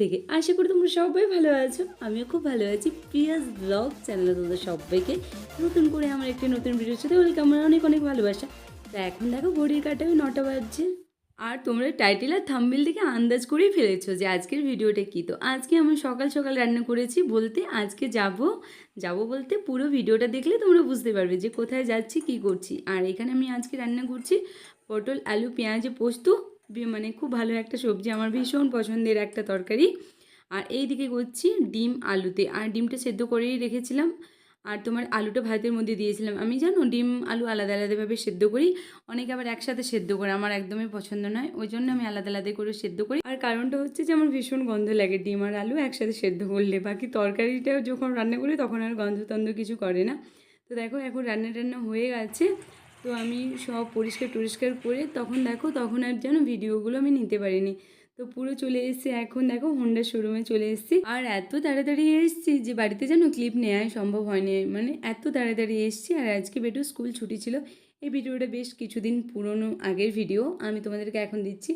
থেকে। আশা করি তোমরা সবাই ভালো আছো। আমিও খুব ভালো আছি। প্রিয়াস ব্লগ চ্যানেলে তোমাদের সবাইকে নতুন করে আমার একটি নতুন ভিডিওর সাথে ওয়েলকাম অনেক অনেক ভালোবাসা। তা এখন দেখো ঘড়ির কাটা ওই নটা বাজছে। আর তোমরা টাইটেল আর থাম্বেল থেকে আন্দাজ করেই ফেলেছো যে আজকের ভিডিওটা কী। তো আজকে আমি সকাল সকাল রান্না করেছি বলতে আজকে যাব যাব বলতে পুরো ভিডিওটা দেখলে তোমরা বুঝতে পারবে যে কোথায় যাচ্ছি, কি করছি। আর এখানে আমি আজকে রান্না করছি পটল, আলু, পেঁয়াজ, পোস্ত মানে খুব ভালো একটা সবজি, আমার ভীষণ পছন্দের একটা তরকারি। আর এই দিকে করছি ডিম, আলুতে। আর ডিমটা সেদ্ধ করেই রেখেছিলাম। আর তোমার আলুটা ভাতের মধ্যে দিয়েছিলাম। আমি জানো, ডিম, আলু আলাদা আলাদাভাবে সেদ্ধ করি। অনেকে আবার একসাথে সেদ্ধ করে, আমার একদমই পছন্দ নয়। ওই জন্য আমি আলাদা আলাদা করে সেদ্ধ করি। আর কারণটা হচ্ছে যে, আমার ভীষণ গন্ধ লাগে ডিম আর আলু একসাথে সেদ্ধ করলে। বাকি তরকারিটা যখন রান্না করি, তখন আর গন্ধ টন্ধ কিছু করে না। তো দেখো, এখন রান্না টান্না হয়ে গেছে। তো আমি সব পরিষ্কার টরিষ্কার করে তখন দেখো তখন আর যেন ভিডিওগুলো আমি নিতে পারিনি। তো পুরো চলে এসেছি, এখন দেখো হোন্ডা শোরুমে চলে এসেছি। আর এত তাড়াতাড়ি এসেছি যে বাড়িতে যেন ক্লিপ নেওয়া সম্ভব হয়নি। মানে এত তাড়াতাড়ি এসেছি আর আজকে বেটু স্কুল ছুটি ছিল। এই ভিডিওটা বেশ কিছুদিন পুরনো আগের ভিডিও আমি তোমাদেরকে এখন দিচ্ছি।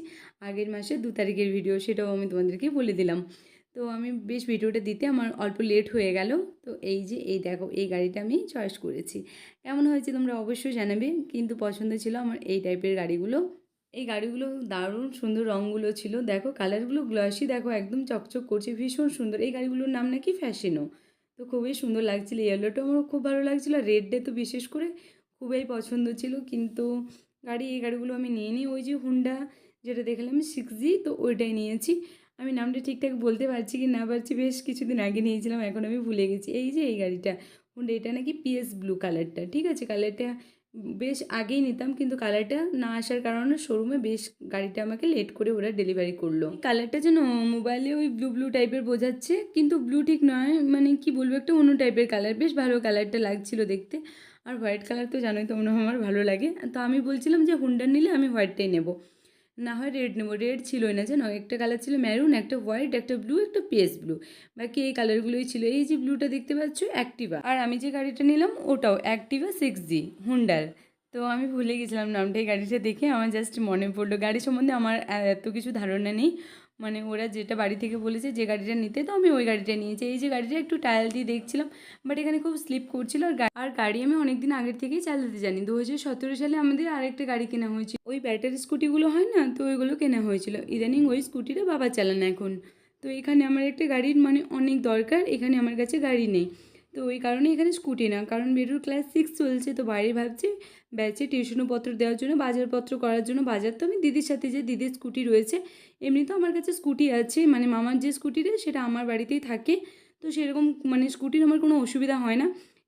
আগের মাসে দু তারিখের ভিডিও সেটাও আমি তোমাদেরকে বলে দিলাম। তো আমি বেশ ভিডিওটা দিতে আমার অল্প লেট হয়ে গেল। তো এই যে, এই দেখো, এই গাড়িটা আমি চয়েস করেছি। কেমন হয়েছে তোমরা অবশ্যই জানাবে, কিন্তু পছন্দ ছিল আমার এই টাইপের গাড়িগুলো। এই গাড়িগুলো দারুণ সুন্দর রঙগুলো ছিল। দেখো কালারগুলো গ্লসি দেখো, একদম চকচক করছে, ভীষণ সুন্দর। এই গাড়িগুলোর নাম নাকি ফ্যাশনও তো খুবই সুন্দর লাগছিল। ইয়েলোটা আমার খুব ভালো লাগছিল রেড ডে তো বিশেষ করে খুবই পছন্দ ছিল। কিন্তু গাড়ি, এই গাড়িগুলো আমি নিয়ে নিই। ওই যে হুন্ডা যেটা দেখলাম সিক্স জি তো ওইটাই নিয়েছি। আমি নামটা ঠিকঠাক বলতে পারছি কি না পারছি, বেশ কিছুদিন আগে নিয়েছিলাম, এখন আমি ভুলে গেছি। এই যে এই গাড়িটা, হুন্ডা, এটা নাকি পিএস ব্লু কালারটা ঠিক আছে? কালারটা বেশ আগেই নিতাম, কিন্তু কালারটা না আসার কারণে শোরুমে বেশ গাড়িটা আমাকে লেট করে ওরা ডেলিভারি করল। কালারটা যেন মোবাইলে ওই ব্লু ব্লু টাইপের বোঝাচ্ছে, কিন্তু ব্লু ঠিক নয় মানে কি বলব, একটা অন্য টাইপের কালার বেশ ভালো কালারটা লাগছিল দেখতে। আর হোয়াইট কালার তো জানোই তোমরা, আমার ভালো লাগে। তো আমি বলছিলাম যে হুন্ডার নিলে আমি হোয়াইটটাই নেব। না হয় রেড নেব। রেড ছিলই না, জানো? একটা কালার ছিল ম্যারুন একটা হোয়াইট একটা ব্লু একটা পেস ব্লু বাকি এই কালারগুলোই ছিল। এই যে ব্লুটা দেখতে পাচ্ছ অ্যাক্টিভা আর আমি যে গাড়িটা নিলাম, ওটাও অ্যাক্টিভা সিক্স জি হুন্ডার তো আমি ভুলে গেছিলাম নামটা এই গাড়িটা দেখে। আমার জাস্ট মনে পড়ল। গাড়ি সম্বন্ধে আমার এত কিছু ধারণা নেই। মানে ওরা যেটা বাড়ি থেকে বলেছে যে গাড়িটা নিতে, তো আমি ওই গাড়িটা নিয়েছি। এই যে গাড়িটা একটু টায়াল দিয়ে দেখছিলাম বাট এখানে খুব স্লিপ করছিল। আর আর গাড়ি আমি অনেকদিন আগের থেকেই চালাতে জানি। দু হাজার সতেরো সালে আমাদের আরেকটা গাড়ি কেনা হয়েছিল। ওই ব্যাটারি স্কুটিগুলো হয় না, তো ওইগুলো কেনা হয়েছিল। ইদানিং ওই স্কুটিটা বাবা চালান এখন। তো এখানে আমার একটা গাড়ির মানে অনেক দরকার, এখানে আমার কাছে গাড়ি নেই। তো ওই কারণে এখানে স্কুটি না। কারণ মেরুর ক্লাস সিক্স চলছে, তো বাইরে ভাবছি ব্যাচে টিউশনও পত্র দেওয়ার জন্য, বাজারপত্র করার জন্য বাজার। তো আমি দিদির সাথে যে দিদির স্কুটি রয়েছে, এমনি তো আমার কাছে স্কুটি আছে মানে মামার যে স্কুটিটা সেটা আমার বাড়িতেই থাকে। তো সেরকম মানে স্কুটির আমার কোনো অসুবিধা হয় না।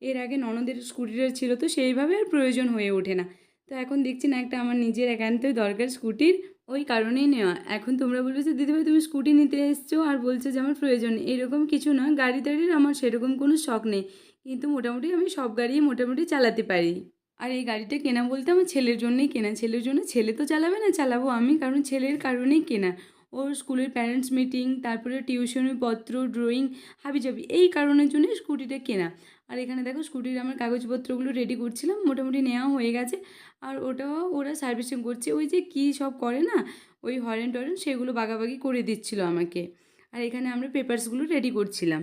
এর আগে ননদের স্কুটিটা ছিল, তো সেইভাবে আর প্রয়োজন হয়ে ওঠে না। তো এখন দেখছি না একটা আমার নিজের একান্তই দরকার স্কুটির, ওই কারণেই নেওয়া। এখন তোমরা বলবে যে, দিদিভাই, তুমি স্কুটি নিতে এসছো আর বলছো যে, আমার প্রয়োজন। এরকম কিছু না, গাড়ি টাড়ির আমার সেরকম কোনো শখ নেই। কিন্তু মোটামুটি আমি সব গাড়িই মোটামুটি চালাতে পারি। আর এই গাড়িটা কেনা বলতে আমার ছেলের জন্যই কেনা। ছেলের জন্য ছেলে তো চালাবে না, চালাবো আমি। কারণ ছেলের কারণেই কেনা। ওর স্কুলের প্যারেন্টস মিটিং তারপরে টিউশনের পত্র ড্রয়িং হাবিজাবি, এই কারণের জন্য স্কুটিটা কেনা। আর এখানে দেখো স্কুটির আমার কাগজপত্রগুলো রেডি করছিলাম, মোটামুটি নেওয়া হয়ে গেছে। আর ওটাও ওরা সার্ভিসিং করছে, ওই যে কী সব করে না, ওই হরেন টরেন সেগুলো বাগাবাগি করে দিচ্ছিল আমাকে। আর এখানে আমরা পেপারসগুলো রেডি করছিলাম।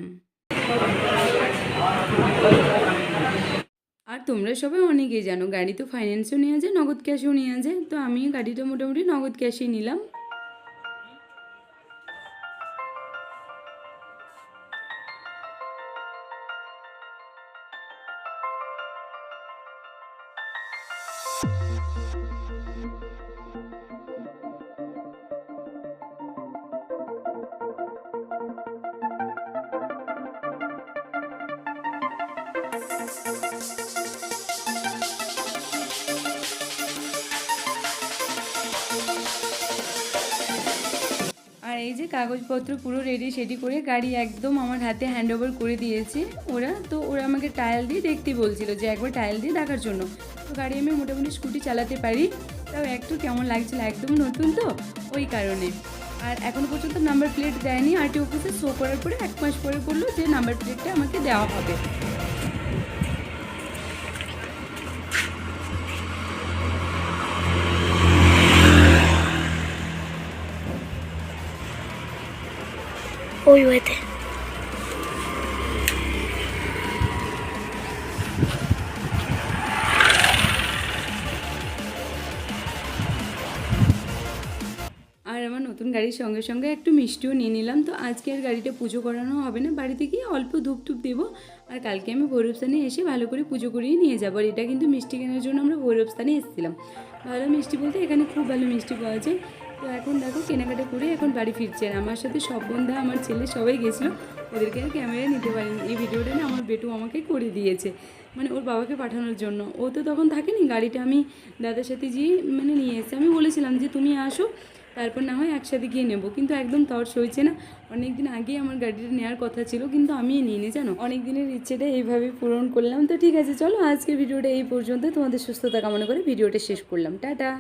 আর তোমরা সবাই অনেকেই জানো, গাড়ি তো ফাইন্যান্সও নেওয়া যায়, নগদ ক্যাশেও নেওয়া যায়, তো আমি গাড়িটা মোটামুটি নগদ ক্যাশেই নিলাম। এই যে কাগজপত্র পুরো রেডি সেডি করে গাড়ি একদম আমার হাতে হ্যান্ড ওভার করে দিয়েছে ওরা। তো ওরা আমাকে টায়াল দিয়ে দেখতে বলছিল যে একবার টায়াল দিয়ে দেখার জন্য। গাড়ি আমি মোটামুটি স্কুটি চালাতে পারি। তাও একটু কেমন লাগছিল একদম নতুন তো, ওই কারণে। আর এখনও পর্যন্ত নাম্বার প্লেট দেয়নি। আরটি অফিসে শো করার পরে এক মাস পরে বলল যে নাম্বার প্লেটটা আমাকে দেওয়া হবে। ওই ওয়েতে নতুন গাড়ির সঙ্গে সঙ্গে একটু মিষ্টিও নিয়ে নিলাম। তো আজকে আর গাড়িটা পুজো করানো হবে না। বাড়িতে গিয়ে অল্প ধূপ ধূপ দেবো। আর কালকে আমি ভৈরবস্থানে এসে ভালো করে পুজো করিয়ে নিয়ে যাব। আর এটা কিন্তু মিষ্টি কেনার জন্য আমরা ভৈরবস্থানে এসেছিলাম। ভালো মিষ্টি বলতে এখানে খুব ভালো মিষ্টি পাওয়া যায়। তো এখন দেখো কেনাকাটা করে এখন বাড়ি ফিরছে। আর আমার সাথে সব বন্ধু, আমার ছেলে সবাই গেছিল। ওদেরকে আর ক্যামেরায় নিতে পারিনি। এই ভিডিওটা না আমার বেটু আমাকে করে দিয়েছে। মানে ওর বাবাকে পাঠানোর জন্য। ও তো তখন থাকেনি। গাড়িটা আমি দাদার সাথে গিয়ে মানে নিয়ে এসে আমি বলেছিলাম যে, তুমি আসো। তারপর না হয় একসাথে গিয়ে নেব। কিন্তু একদম তর সইছে না। অনেক দিন আগেই আমার গাড়িটা নেওয়ার কথা ছিল, কিন্তু আমি নিয়ে নিই জানো? অনেক দিনের ইচ্ছেটা এইভাবে পূরণ করলাম। তো ঠিক আছে, চলো আজকে ভিডিওটা এই পর্যন্ত তোমাদের সুস্থতা কামনা করে ভিডিওটা শেষ করলাম। টাটা!